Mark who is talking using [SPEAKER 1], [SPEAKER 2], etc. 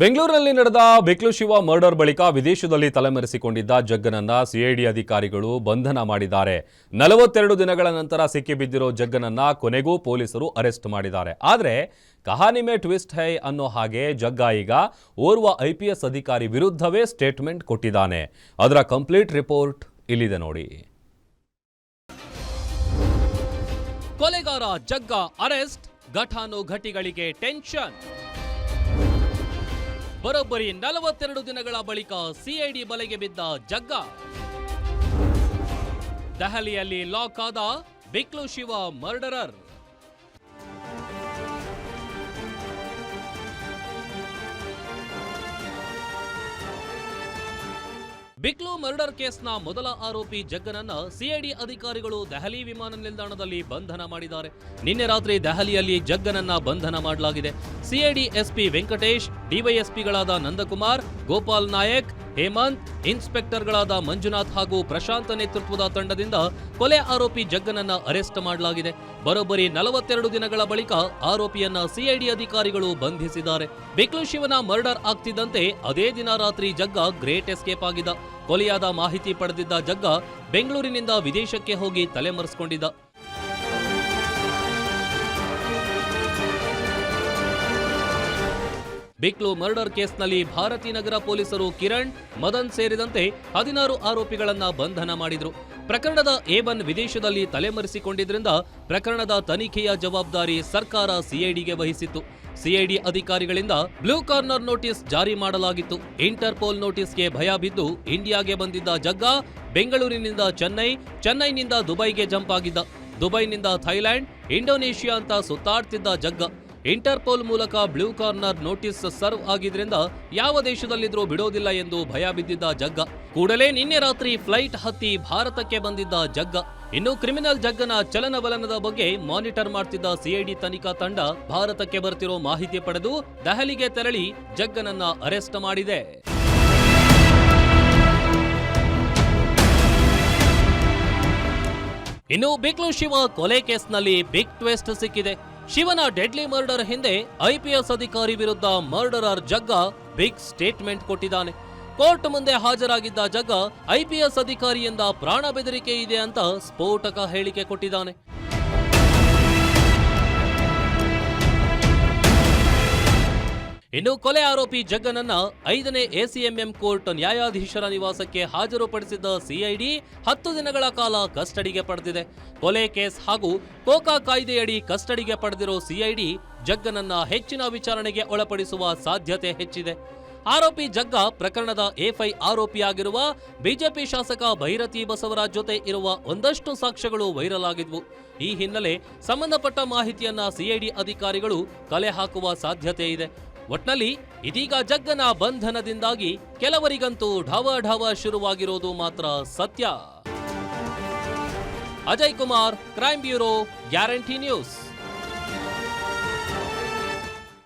[SPEAKER 1] ಬೆಂಗಳೂರಿನಲ್ಲಿ ನಡೆದ ಬೆಕ್ಲು ಶಿವ ಮರ್ಡರ್ ಬಳಿಕ ವಿದೇಶದಲ್ಲಿ ತಲೆಮರೆಸಿಕೊಂಡಿದ್ದ ಜಗ್ಗನನ್ನ ಸಿಐಡಿ ಅಧಿಕಾರಿಗಳು ಬಂಧನ ಮಾಡಿದ್ದಾರೆ. ನಲವತ್ತೆರಡು ದಿನಗಳ ನಂತರ ಸಿಕ್ಕಿಬಿದ್ದಿರೋ ಜಗ್ಗನನ್ನ ಕೊನೆಗೂ ಪೊಲೀಸರು ಅರೆಸ್ಟ್ ಮಾಡಿದ್ದಾರೆ. ಆದರೆ ಕಹಾನಿಮೆ ಟ್ವಿಸ್ಟ್ ಹೈ ಅನ್ನೋ ಹಾಗೆ ಜಗ್ಗ ಈಗ ಓರ್ವ ಐಪಿಎಸ್ ಅಧಿಕಾರಿ ವಿರುದ್ಧವೇ ಸ್ಟೇಟ್ಮೆಂಟ್ ಕೊಟ್ಟಿದ್ದಾನೆ. ಅದರ ಕಂಪ್ಲೀಟ್ ರಿಪೋರ್ಟ್ ಇಲ್ಲಿದೆ ನೋಡಿ. ಕೊಲೆಗಾರ ಜಗ್ಗ ಅರೆಸ್ಟ್, ಘಟಾನುಘಟಿಗಳಿಗೆ ಟೆನ್ಷನ್. ಬರೋಬ್ಬರಿ ನಲವತ್ತೆರಡು ದಿನಗಳ ಬಳಿಕ ಸಿಐಡಿ ಬಲೆಗೆ ಬಿದ್ದ ಜಗ್ಗ. ದೆಹಲಿಯಲ್ಲಿ ಲಾಕ್ ಆದ ಬಿಕ್ಲು ಶಿವ ಮರ್ಡರರ್. ಬಿಕ್ಲು ಮರ್ಡರ್ ಕೇಸ್ನ ಮೊದಲ ಆರೋಪಿ ಜಗ್ಗನನ್ನ ಸಿಐಡಿ ಅಧಿಕಾರಿಗಳು ದೆಹಲಿ ವಿಮಾನ ನಿಲ್ದಾಣದಲ್ಲಿ ಬಂಧನ ಮಾಡಿದ್ದಾರೆ. ನಿನ್ನೆ ರಾತ್ರಿ ದೆಹಲಿಯಲ್ಲಿ ಜಗ್ಗನನ್ನ ಬಂಧನ ಮಾಡಲಾಗಿದೆ. ಸಿಐಡಿ ಎಸ್ಪಿ ವೆಂಕಟೇಶ್, ಡಿವೈಎಸ್ಪಿಗಳಾದ ನಂದಕುಮಾರ್, ಗೋಪಾಲ್ ನಾಯಕ್ ಹೇಮಂತ್, ಇನ್ಸ್ಪೆಕ್ಟರ್ಗಳಾದ ಮಂಜುನಾಥ್ ಹಾಗೂ ಪ್ರಶಾಂತ್ ನೇತೃತ್ವದ ತಂಡದಿಂದ ಕೊಲೆ ಆರೋಪಿ ಜಗ್ಗನನ್ನ ಅರೆಸ್ಟ್ ಮಾಡಲಾಗಿದೆ. ಬರೋಬ್ಬರಿ ನಲವತ್ತೆರಡು ದಿನಗಳ ಬಳಿಕ ಆರೋಪಿಯನ್ನ ಸಿಐಡಿ ಅಧಿಕಾರಿಗಳು ಬಂಧಿಸಿದ್ದಾರೆ. ಬಿಕ್ಲು ಶಿವನ ಮರ್ಡರ್ ಆಗ್ತಿದ್ದಂತೆ ಅದೇ ದಿನ ರಾತ್ರಿ ಜಗ್ಗ ಗ್ರೇಟ್ ಎಸ್ಕೇಪ್ ಆಗಿದ್ದ. ಕೊಲೆಯಾದ ಮಾಹಿತಿ ಪಡೆದಿದ್ದ ಜಗ್ಗ ಬೆಂಗಳೂರಿನಿಂದ ವಿದೇಶಕ್ಕೆ ಹೋಗಿ ತಲೆಮರೆಸಿಕೊಂಡಿದ್ದ. ಬಿಕ್ಲು ಮರ್ಡರ್ ಕೇಸ್ನಲ್ಲಿ ಭಾರತಿ ನಗರ ಪೊಲೀಸರು ಕಿರಣ್, ಮದನ್ ಸೇರಿದಂತೆ ಹದಿನಾರು ಆರೋಪಿಗಳನ್ನ ಬಂಧನ ಮಾಡಿದ್ರು. ಪ್ರಕರಣದ ಏಬನ್ ವಿದೇಶದಲ್ಲಿ ತಲೆಮರೆಸಿಕೊಂಡಿದ್ರಿಂದ ಪ್ರಕರಣದ ತನಿಖೆಯ ಜವಾಬ್ದಾರಿ ಸರ್ಕಾರ ಸಿಐಡಿಗೆ ವಹಿಸಿತ್ತು. ಸಿಐಡಿ ಅಧಿಕಾರಿಗಳಿಂದ ಬ್ಲೂ ಕಾರ್ನರ್ ನೋಟಿಸ್ ಜಾರಿ ಮಾಡಲಾಗಿತ್ತು. ಇಂಟರ್ಪೋಲ್ ನೋಟಿಸ್ಗೆ ಭಯ ಬಿದ್ದು ಇಂಡಿಯಾಗೆ ಬಂದಿದ್ದ ಜಗ್ಗ ಬೆಂಗಳೂರಿನಿಂದ ಚೆನ್ನೈ, ಚೆನ್ನೈನಿಂದ ದುಬೈಗೆ ಜಂಪ್ ಆಗಿದ್ದ. ದುಬೈನಿಂದ ಥೈಲ್ಯಾಂಡ್, ಇಂಡೋನೇಷಿಯಾ ಅಂತ ಸುತ್ತಾಡ್ತಿದ್ದ ಜಗ್ಗ. ಇಂಟರ್ಪೋಲ್ ಮೂಲಕ ಬ್ಲೂ ಕಾರ್ನರ್ ನೋಟಿಸ್ ಸರ್ವ್ ಆಗಿದ್ರಿಂದ ಯಾವ ದೇಶದಲ್ಲಿದ್ರೂ ಬಿಡೋದಿಲ್ಲ ಎಂದು ಭಯ ಬಿದ್ದಿದ್ದ ಜಗ್ಗ. ಕೂಡಲೇ ನಿನ್ನೆ ರಾತ್ರಿ ಫ್ಲೈಟ್ ಹತ್ತಿ ಭಾರತಕ್ಕೆ ಬಂದಿದ್ದ ಜಗ್ಗ. ಇನ್ನು ಕ್ರಿಮಿನಲ್ ಜಗ್ಗನ ಚಲನವಲನದ ಬಗ್ಗೆ ಮಾನಿಟರ್ ಮಾಡ್ತಿದ್ದ ಸಿಐಡಿ ತನಿಖಾ ತಂಡ ಭಾರತಕ್ಕೆ ಬರ್ತಿರೋ ಮಾಹಿತಿ ಪಡೆದು ದೆಹಲಿಗೆ ತೆರಳಿ ಜಗ್ಗನನ್ನ ಅರೆಸ್ಟ್ ಮಾಡಿದೆ. ಇನ್ನು ಬಿಕ್ಲು ಶಿವ ಕೊಲೆ ಕೇಸ್ನಲ್ಲಿ ಬಿಗ್ ಟ್ವೆಸ್ಟ್ ಸಿಕ್ಕಿದೆ. ಶಿವನ ಡೆಡ್ಲಿ ಮರ್ಡರ್ ಹಿಂದೆ ಐಪಿಎಸ್ ಅಧಿಕಾರಿ ವಿರುದ್ಧ ಮರ್ಡರರ್ ಜಗ್ಗ ಬಿಗ್ ಸ್ಟೇಟ್ಮೆಂಟ್ ಕೊಟ್ಟಿದ್ದಾನೆ. ಕೋರ್ಟ್ ಮುಂದೆ ಹಾಜರಾಗಿದ್ದ ಜಗ್ಗ ಐಪಿಎಸ್ ಅಧಿಕಾರಿಯಿಂದ ಪ್ರಾಣ ಬೆದರಿಕೆ ಇದೆ ಅಂತ ಸ್ಫೋಟಕ ಹೇಳಿಕೆ ಕೊಟ್ಟಿದ್ದಾನೆ. ಇನ್ನು ಕೊಲೆ ಆರೋಪಿ ಜಗ್ಗನನ್ನ ಐದನೇ ಎಸಿಎಂಎಂ ಕೋರ್ಟ್ ನ್ಯಾಯಾಧೀಶರ ನಿವಾಸಕ್ಕೆ ಹಾಜರುಪಡಿಸಿದ್ದ ಸಿಐಡಿ ಹತ್ತು ದಿನಗಳ ಕಾಲ ಕಸ್ಟಡಿಗೆ ಪಡೆದಿದೆ. ಕೊಲೆ ಕೇಸ್ ಹಾಗೂ ಕೋಕಾ ಕಾಯ್ದೆಯಡಿ ಕಸ್ಟಡಿಗೆ ಪಡೆದಿರೋ ಸಿಐಡಿ ಜಗ್ಗನನ್ನ ಹೆಚ್ಚಿನ ವಿಚಾರಣೆಗೆ ಒಳಪಡಿಸುವ ಸಾಧ್ಯತೆ ಹೆಚ್ಚಿದೆ. ಆರೋಪಿ ಜಗ್ಗ ಪ್ರಕರಣದ ಎಫ್ಐ ಆರೋಪಿಯಾಗಿರುವ ಬಿಜೆಪಿ ಶಾಸಕ ಭೈರತಿ ಬಸವರಾಜ್ ಜೊತೆ ಇರುವ ಒಂದಷ್ಟು ಸಾಕ್ಷ್ಯಗಳು ವೈರಲ್ ಆಗಿದ್ವು ಈ ಹಿನ್ನೆಲೆ ಸಂಬಂಧಪಟ್ಟ ಮಾಹಿತಿಯನ್ನ ಸಿಐಡಿ ಅಧಿಕಾರಿಗಳು ಕಲೆ ಹಾಕುವ ಸಾಧ್ಯತೆ ಇದೆ. ಒಟ್ನಲ್ಲಿ ಇದೀಗ ಜಗ್ಗನ ಬಂಧನದಿಂದಾಗಿ ಕೆಲವರಿಗಂತೂ ಢವ ಢವ ಶುರುವಾಗಿರೋದು ಮಾತ್ರ ಸತ್ಯ. Ajay Kumar crime bureau, guarantee news.